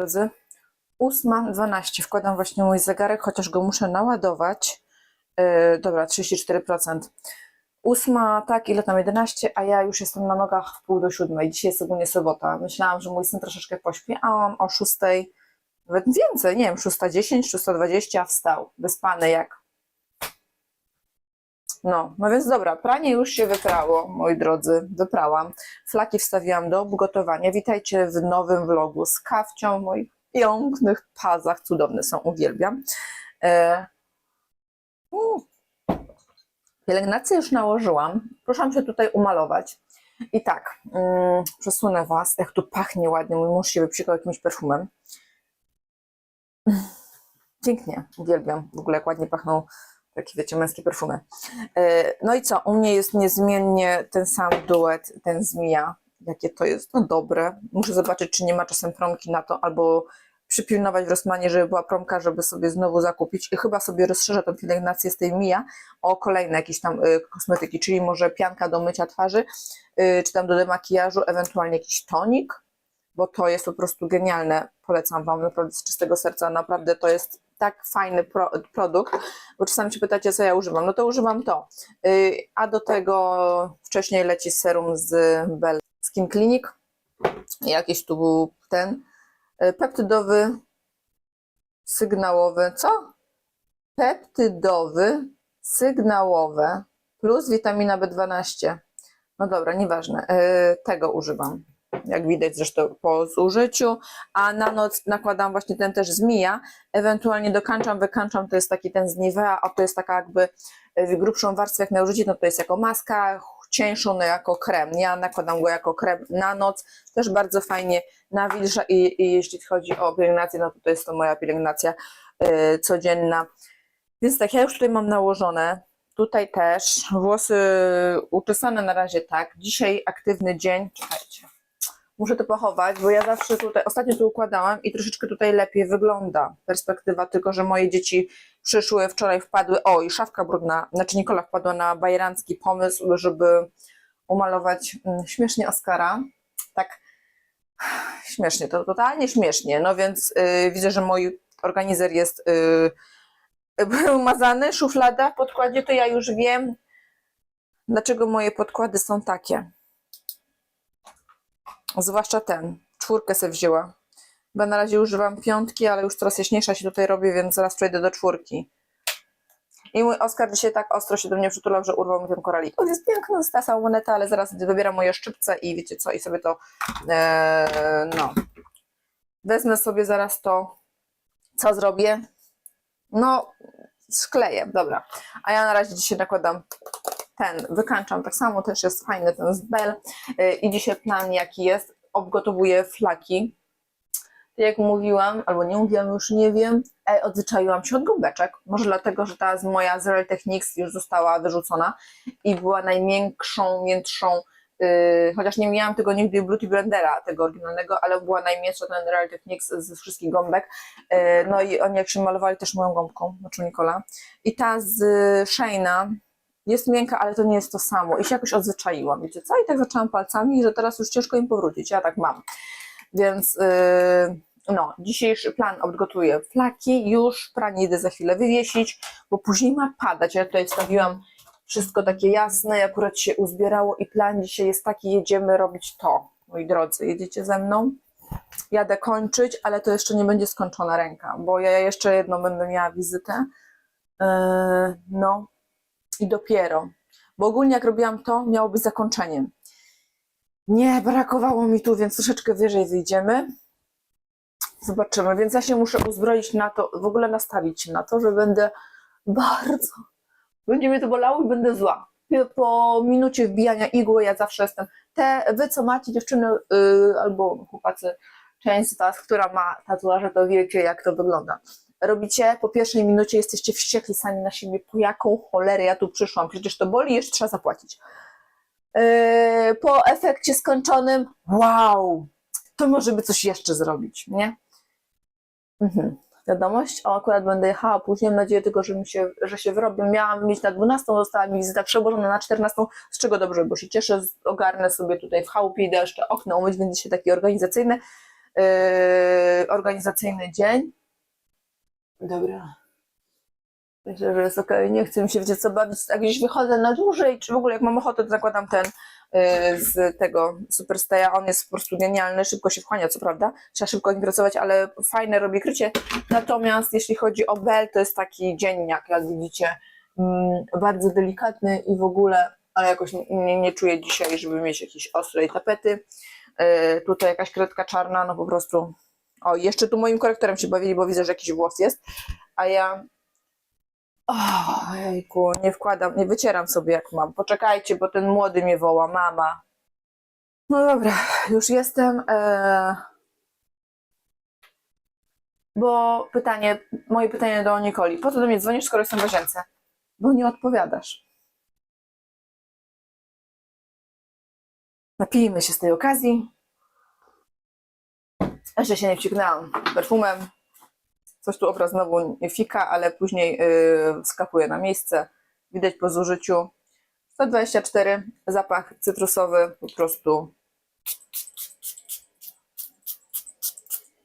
Drodzy, 8.12. Wkładam właśnie mój zegarek, chociaż go muszę naładować. Yy, dobra, 34%. Ósma, tak, ile tam 11, a ja już jestem na nogach w pół do siódmej. Dzisiaj jest ogólnie sobota. Myślałam, że mój syn troszeczkę pośpi, a on o 6, nawet więcej, nie wiem, 6.10, 6.20 wstał. Wyspany jak. No, no więc dobra, pranie już się wyprało, moi drodzy, wyprałam. Flaki wstawiłam do gotowania. Witajcie w nowym vlogu z kawcią w moich pięknych pazach. Cudowne są, uwielbiam. E... Pielęgnację już nałożyłam. Proszę się tutaj umalować. I tak, mm, przesunę Was, jak tu pachnie ładnie. Mój mąż się wypsikał jakimś perfumem. Pięknie, uwielbiam. W ogóle jak ładnie pachną takie, wiecie, męskie perfumy. E, No i co, u mnie jest niezmiennie ten sam duet, ten zmija. Jakie to jest, no dobre. Muszę zobaczyć, czy nie ma czasem promki na to, albo przypilnować w Rossmanie, żeby była promka, żeby sobie znowu zakupić. I chyba sobie rozszerzę tą pielęgnację z tej Mija o kolejne jakieś tam y, kosmetyki, czyli może pianka do mycia twarzy, y, czy tam do demakijażu, ewentualnie jakiś tonik, bo to jest po prostu genialne. Polecam Wam naprawdę z czystego serca. Naprawdę to jest tak fajny pro, produkt, bo czasami się pytacie, co ja używam. No to używam to. Y, A do tego wcześniej leci serum z Bell Skin Clinic. Jakiś tu był ten y, peptydowy, sygnałowy. Co? Peptydowy, sygnałowe plus witamina B12. No dobra, nieważne. Y, Tego używam jak widać zresztą po zużyciu, a na noc nakładam właśnie ten też zmija, ewentualnie dokańczam, wykańczam, to jest taki ten z Nivea, a to jest taka jakby w grubszą warstwę jak na użycie, no to jest jako maska, cieńszą no jako krem, ja nakładam go jako krem na noc, też bardzo fajnie nawilża i, i jeśli chodzi o pielęgnację, no to to jest to moja pielęgnacja y, codzienna, więc tak, ja już tutaj mam nałożone, tutaj też, włosy uczesane na razie tak, dzisiaj aktywny dzień, czekajcie, muszę to pochować, bo ja zawsze tutaj, ostatnio to układałam i troszeczkę tutaj lepiej wygląda perspektywa, tylko że moje dzieci przyszły, wczoraj wpadły, o i szafka brudna, znaczy Nikola wpadła na bajerancki pomysł, żeby umalować mm, śmiesznie Oskara, tak śmiesznie, to totalnie śmiesznie, no więc y, widzę, że mój organizer jest y, umazany, szuflada w podkładzie, to ja już wiem, dlaczego moje podkłady są takie. Zwłaszcza ten. Czwórkę sobie wzięła. Bo na razie używam piątki, ale już coraz jaśniejsza się tutaj robię, więc zaraz przejdę do czwórki. I mój Oskar dzisiaj tak ostro się do mnie przytulał, że urwał mi ten koralik. On jest piękny, z tasa moneta, ale zaraz wybieram moje szczypce i wiecie co, i sobie to e, no. Wezmę sobie zaraz to, co zrobię? No, skleję, dobra. A ja na razie dzisiaj nakładam ten, wykańczam tak samo, też jest fajny ten z Bell. Y, I dzisiaj plan jaki jest, obgotowuję flaki. Jak mówiłam, albo nie mówiłam, już nie wiem, e, odzwyczaiłam się od gąbeczek. Może dlatego, że ta z moja Zero już została wyrzucona i była najmiększą, miętszą, yy, chociaż nie miałam tego nigdy Beauty Blendera, tego oryginalnego, ale była najmiętsza ten Real Techniques ze wszystkich gąbek. Yy, no i oni jak się malowali też moją gąbką, znaczy Nikola. I ta z Shane'a, jest miękka, ale to nie jest to samo. I się jakoś odzwyczaiłam, wiecie co? I tak zaczęłam palcami, że teraz już ciężko im powrócić. Ja tak mam. Więc yy, no, dzisiejszy plan odgotuję flaki, już pranie idę za chwilę wywiesić, bo później ma padać. Ja tutaj wstawiłam wszystko takie jasne i akurat się uzbierało i plan dzisiaj jest taki, jedziemy robić to. Moi drodzy, jedziecie ze mną? Jadę kończyć, ale to jeszcze nie będzie skończona ręka, bo ja jeszcze jedną będę miała wizytę. Yy, no, i dopiero. Bo ogólnie jak robiłam to, miało być zakończeniem. Nie, brakowało mi tu, więc troszeczkę wyżej wyjdziemy. Zobaczymy, więc ja się muszę uzbroić na to, w ogóle nastawić się na to, że będę bardzo, będzie mnie to bolało i będę zła. Po minucie wbijania igły ja zawsze jestem, te wy co macie dziewczyny yy, albo chłopacy, część z was, która ma tatuaże, to wiecie jak to wygląda robicie, po pierwszej minucie jesteście wściekli sami na siebie, po jaką cholerę ja tu przyszłam, przecież to boli, jeszcze trzeba zapłacić. Yy, po efekcie skończonym, wow, to może by coś jeszcze zrobić, nie? Mhm. Wiadomość, o akurat będę jechała później, mam nadzieję tylko, że, mi się, że się wyrobię. Miałam mieć na 12, została mi wizyta przełożona na 14, z czego dobrze, bo się cieszę, ogarnę sobie tutaj w chałupie, idę jeszcze okno umyć, więc dzisiaj takie organizacyjne. yy, organizacyjny dzień. Dobra. Myślę, że jest ok. Nie chcę mi się, wiecie co, bawić. Jak gdzieś wychodzę na dłużej, czy w ogóle jak mam ochotę, to zakładam ten yy, z tego Superstaya. On jest po prostu genialny, szybko się wchłania, co prawda. Trzeba szybko nim pracować, ale fajne robi krycie. Natomiast jeśli chodzi o Bell, to jest taki dzienniak, jak widzicie, mm, bardzo delikatny i w ogóle, ale jakoś nie, nie, nie czuję dzisiaj, żeby mieć jakieś ostrej tapety. Yy, tutaj jakaś kredka czarna, no po prostu. O, jeszcze tu moim korektorem się bawili, bo widzę, że jakiś włos jest, a ja Ojejku, nie wkładam, nie wycieram sobie jak mam. Poczekajcie, bo ten młody mnie woła, mama. No dobra, już jestem. E... Bo pytanie, moje pytanie do Nikoli. Po co do mnie dzwonisz, skoro jestem w łazience? Bo nie odpowiadasz. Napijmy się z tej okazji. Jeszcze się nie wciągnęłam perfumem. Coś tu obraz znowu nie fika, ale później yy, skakuje na miejsce. Widać po zużyciu. 124, zapach cytrusowy, po prostu.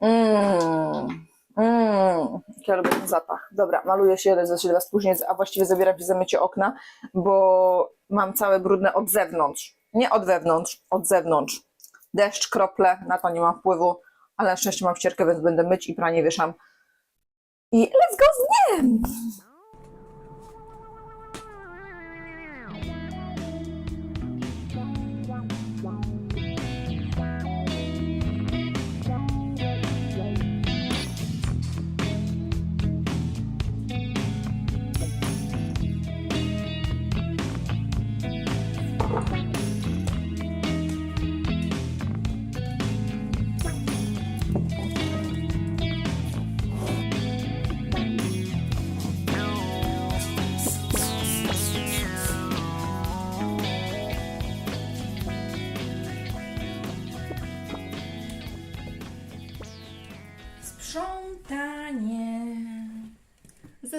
Mmm, mmm, ja lubię ten zapach. Dobra, maluję się, się do Was później, a właściwie zabieram się za mycie okna, bo mam całe brudne od zewnątrz. Nie od wewnątrz, od zewnątrz. Deszcz, krople, na to nie mam wpływu, ale na szczęście mam ścierkę, więc będę myć i pranie wieszam i let's go z dniem!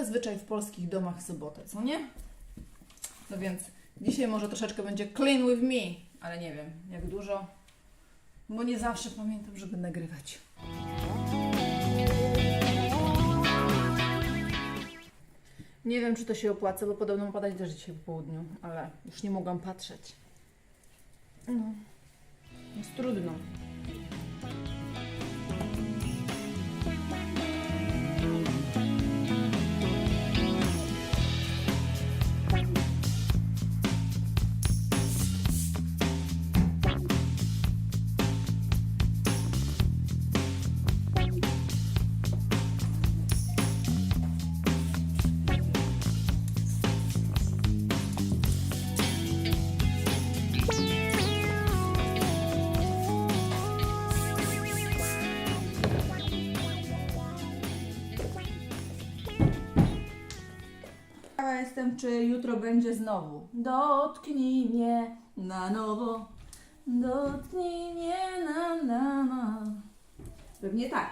Zazwyczaj w polskich domach sobotę, co nie? No więc dzisiaj może troszeczkę będzie clean with me, ale nie wiem jak dużo, bo nie zawsze pamiętam, żeby nagrywać. Nie wiem, czy to się opłaca, bo podobno ma padać deszcz dzisiaj po południu, ale już nie mogłam patrzeć. No, jest trudno. Jestem, czy jutro będzie znowu. Dotknij mnie na nowo. Dotknij mnie na, na, na. Pewnie tak.